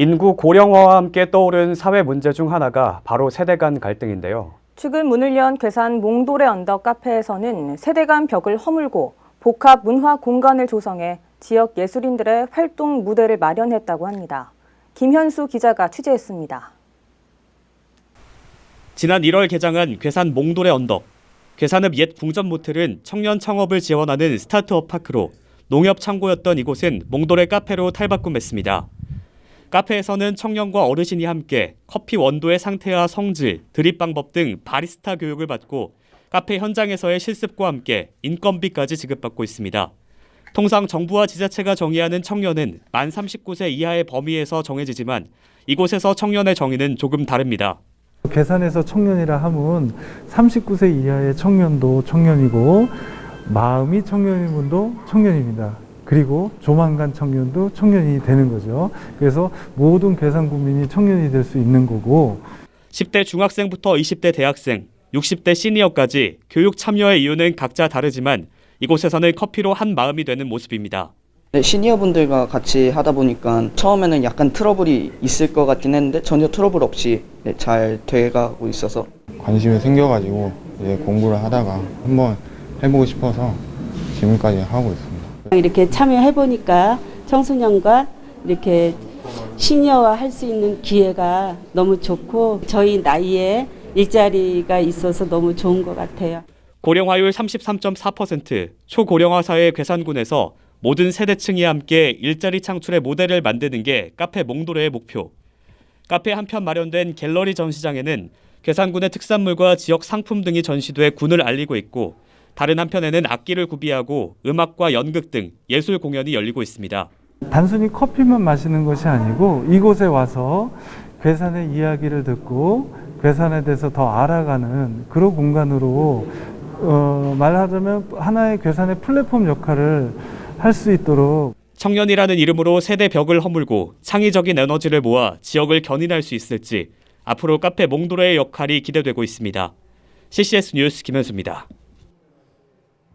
인구 고령화와 함께 떠오른 사회 문제 중 하나가 바로 세대 간 갈등인데요. 최근 문을 연 괴산 몽돌의 언덕 카페에서는 세대 간 벽을 허물고 복합 문화 공간을 조성해 지역 예술인들의 활동 무대를 마련했다고 합니다. 김현수 기자가 취재했습니다. 지난 1월 개장한 괴산 몽돌의 언덕. 괴산읍 옛 궁전 모텔은 청년 창업을 지원하는 스타트업 파크로 농협 창고였던 이곳은 몽돌의 카페로 탈바꿈했습니다. 카페에서는 청년과 어르신이 함께 커피 원도의 상태와 성질, 드립 방법 등 바리스타 교육을 받고 카페 현장에서의 실습과 함께 인건비까지 지급받고 있습니다. 통상 정부와 지자체가 정의하는 청년은 만 39세 이하의 범위에서 정해지지만 이곳에서 청년의 정의는 조금 다릅니다. 계산해서 청년이라 함은 39세 이하의 청년도 청년이고 마음이 청년인 분도 청년입니다. 그리고 조만간 청년도 청년이 되는 거죠. 그래서 모든 계산 국민이 청년이 될 수 있는 거고 10대 중학생부터 20대 대학생, 60대 시니어까지 교육 참여의 이유는 각자 다르지만 이곳에서는 커피로 한 마음이 되는 모습입니다. 네, 시니어분들과 같이 하다 보니까 처음에는 약간 트러블이 있을 것 같긴 했는데 전혀 트러블 없이 네, 잘 돼가고 있어서 관심이 생겨가지고 이제 공부를 하다가 한번 해보고 싶어서 지금까지 하고 있습니다. 이렇게 참여해 보니까 청소년과 이렇게 시니어화 할수 있는 기회가 너무 좋고 저희 나이에 일자리가 있어서 너무 좋은 것 같아요. 고령화율 33.4%, 초고령화 사회 괴산군에서 모든 세대층이 함께 일자리 창출의 모델을 만드는 게 카페 몽도레의 목표. 카페 한편 마련된 갤러리 전시장에는 괴산군의 특산물과 지역 상품 등이 전시돼 군을 알리고 있고 다른 한편에는 악기를 구비하고 음악과 연극 등 예술 공연이 열리고 있습니다. 단순히 커피만 마시는 것이 아니고 이곳에 와서 괴산의 이야기를 듣고 괴산에 대해서 더 알아가는 그런 공간으로 어, 말하자면 하나의 괴산의 플랫폼 역할을 할 수 있도록 청년이라는 이름으로 세대 벽을 허물고 창의적인 에너지를 모아 지역을 견인할 수 있을지 앞으로 카페 몽도레의 역할이 기대되고 있습니다. CCS 뉴스 김현수입니다.